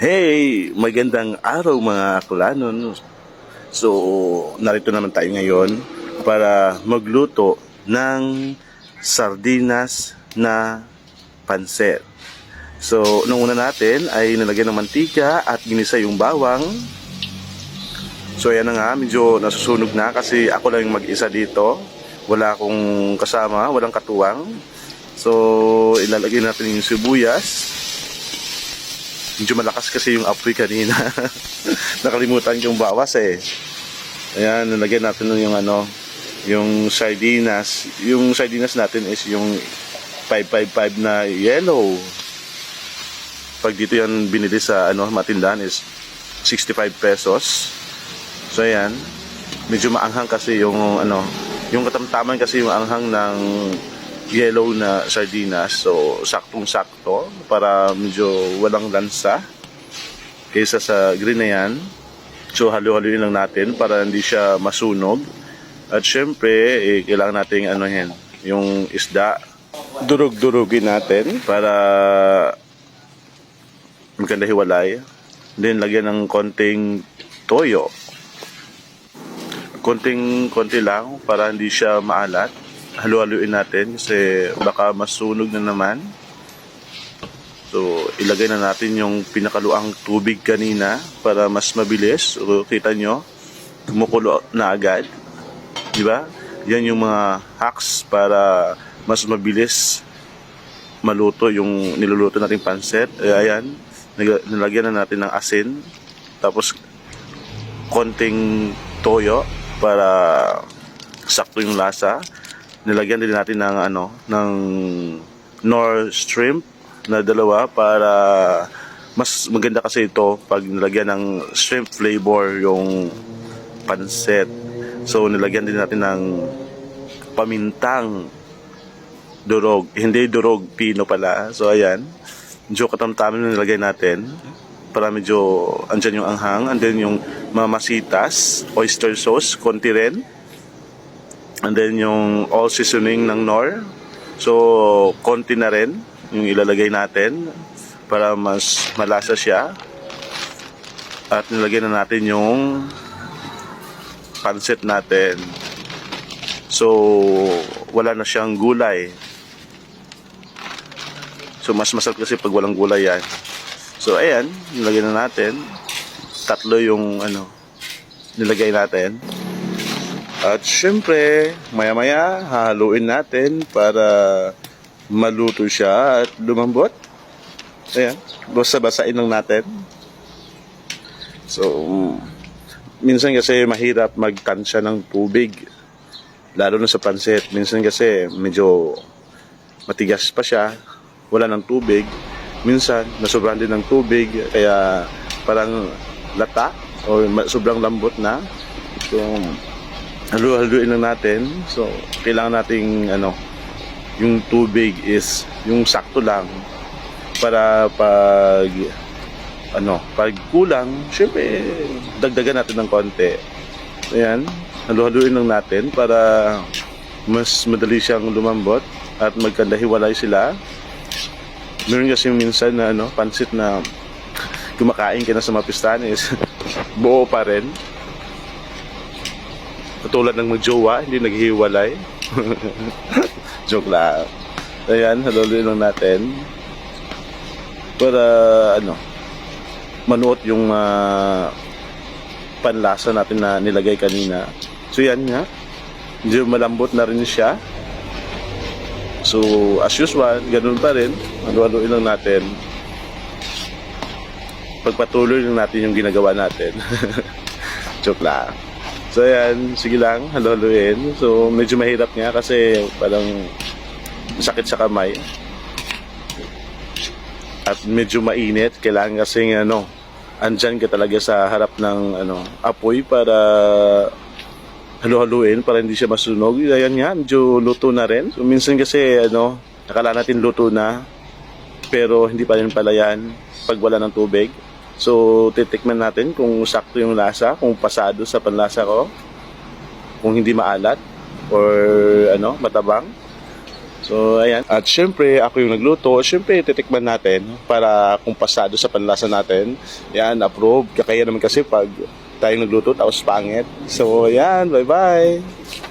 Hey, magandang araw mga kulanon. So, narito naman tayo ngayon para magluto ng sardinas na pansit. So, nung una natin ay nilagyan ng mantika at ginisa yung bawang. So, ayan na nga, medyo nasusunog na kasi ako lang yung mag-isa dito. Wala akong kasama, walang katuwang. So, ilalagay natin yung sibuyas. Medyo malakas kasi yung apoy kanina. Nakalimutan yung bawas eh. Ayan, nalagyan natin yung ano, yung sardinas. Yung sardinas natin is yung 555 na yellow. Pag dito yan binili sa ano, matindahan is 65 pesos. So ayan, medyo maanghang kasi yung ano, yung katamtaman kasi yung anghang ng yellow na sardinas. So, saktong-sakto para medyo walang lansa kaysa sa green na yan. So, halo-haloin lang natin para hindi siya masunog. At syempre, eh, kailangan nating ano yan, yung isda. Durog-durugin natin para maganda hiwalay. Then, lagyan ng konting toyo. Konting konti lang para hindi siya maalat halu-haluin natin kasi baka masunog na naman. So, ilagay na natin yung pinakaluang tubig kanina para mas mabilis. So, kita nyo, kumukulo na agad. Di ba? Yan yung mga hacks para mas mabilis maluto yung niluluto nating pansit. Eh, ayan, nilagyan na natin ng asin. Tapos, konting toyo para sakto yung lasa nilagyan din natin ng ano ng nor shrimp na dalawa para mas maganda kasi ito pag nilagyan ng shrimp flavor yung pansit. So nilagyan din natin ng pamintang durog. Hindi durog, pino pala. So ayan. Medyo katamtamin na nilagay natin para medyo andyan yung anghang. And then yung mamasitas, oyster sauce, konti rin. And then yung all seasoning ng Nor. So, konti na rin yung ilalagay natin para mas malasa siya. At nilagay na natin yung pansit natin. So, wala na siyang gulay. So, mas masarap kasi pag walang gulay yan. So, ayan, nilagay na natin. Tatlo yung ano, nilagay natin. At syempre, maya-maya, hahaluin natin para maluto siya at lumambot. Ayan, basa-basain lang natin. So, minsan kasi mahirap magtansya ng tubig. Lalo na sa pansit. Minsan kasi medyo matigas pa siya. Wala ng tubig. Minsan, nasobrahan din ng tubig. Kaya parang lata o sobrang lambot na. So, halu-haluin lang natin. So, kailangan nating ano, yung tubig is yung sakto lang para pag ano, pag kulang, syempre dagdagan natin ng konti. Ayan, halu-haluin lang natin para mas madali siyang lumambot at magkandahiwalay sila. Meron kasi minsan na ano, pansit na kumakain ka na sa mapistahan is buo pa rin. Katulad ng magjowa, hindi naghihiwalay. Joke lang. Ayan, haluloy lang natin. Para, ano, manuot yung ah, panlasa natin na nilagay kanina. So, yan nga. Medyo malambot na rin siya. So, as usual, ganun pa rin. Halu-haluin lang natin. Pagpatuloy lang natin yung ginagawa natin. Joke lang. So ayan, sige lang, haluhaluin. So medyo mahirap nga kasi parang sakit sa kamay. At medyo mainit, kailangan kasi ano, andyan ka talaga sa harap ng ano, apoy para halu-haluin para hindi siya masunog. Ayan nga, medyo luto na rin. So minsan kasi ano, nakala natin luto na pero hindi pa rin pala yan pag wala ng tubig. So, titikman natin kung sakto yung lasa, kung pasado sa panlasa ko, kung hindi maalat or ano, matabang. So, ayan. At syempre, ako yung nagluto. Syempre, titikman natin para kung pasado sa panlasa natin. Yan, approve. Kaya naman kasi pag tayo nagluto tapos pangit. So, ayan. Bye-bye.